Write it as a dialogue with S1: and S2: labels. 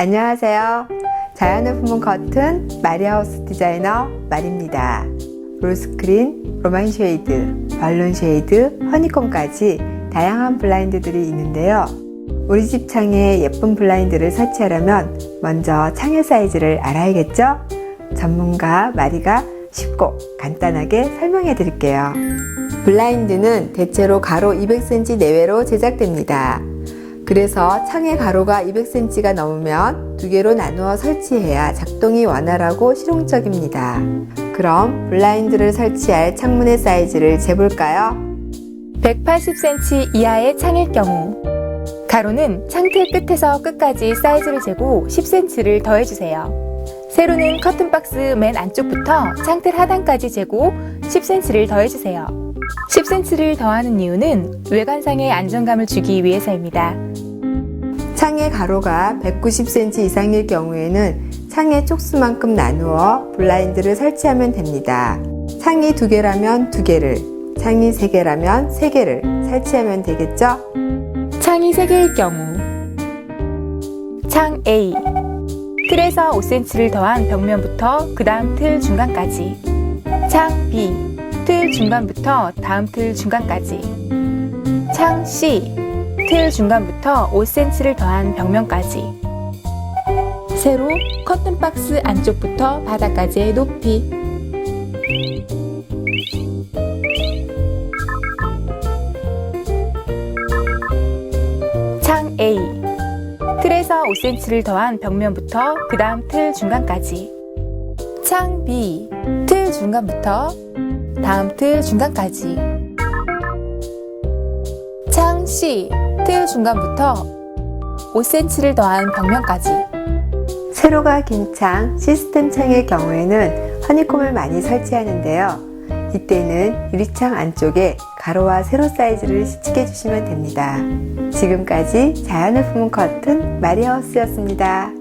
S1: 안녕하세요. 자연을 품은 커튼 마리아하우스 디자이너 말입니다. 롤스크린, 로만 쉐이드, 발론 쉐이드, 허니콤까지 다양한 블라인드들이 있는데요. 우리 집 창에 예쁜 블라인드를 설치하려면 먼저 창의 사이즈를 알아야겠죠? 전문가 마리가 쉽고 간단하게 설명해 드릴게요. 블라인드는 대체로 가로 200cm 내외로 제작됩니다. 그래서 창의 가로가 200cm가 넘으면 두 개로 나누어 설치해야 작동이 원활하고 실용적입니다. 그럼 블라인드를 설치할 창문의 사이즈를 재볼까요?
S2: 180cm 이하의 창일 경우 가로는 창틀 끝에서 끝까지 사이즈를 재고 10cm를 더해주세요. 세로는 커튼박스 맨 안쪽부터 창틀 하단까지 재고 10cm를 더해주세요. 10cm를 더하는 이유는 외관상의 안정감을 주기 위해서입니다.
S1: 창의 가로가 190cm 이상일 경우에는 창의 촉수만큼 나누어 블라인드를 설치하면 됩니다. 창이 두 개라면 두 개를, 창이 세 개라면 세 개를 설치하면 되겠죠?
S2: 창이 3개일 경우 창 A 틀에서 5cm를 더한 벽면부터 그 다음 틀 중간까지 창 B 틀 중간부터 다음 틀 중간까지. 창 C 틀 중간부터 5cm를 더한 벽면까지. 세로 커튼박스 안쪽부터 바닥까지의 높이. 창 A. 틀에서 5cm를 더한 벽면부터 그 다음 틀 중간까지. 창 B. 틀 중간부터 다음 틀 중간까지 창 C 틀 중간부터 5cm를 더한 벽면까지
S1: 세로가 긴 창, 시스템 창의 경우에는 허니콤을 많이 설치하는데요. 이때는 유리창 안쪽에 가로와 세로 사이즈를 시측해 주시면 됩니다. 지금까지 자연을 품은 커튼 마리아우스였습니다.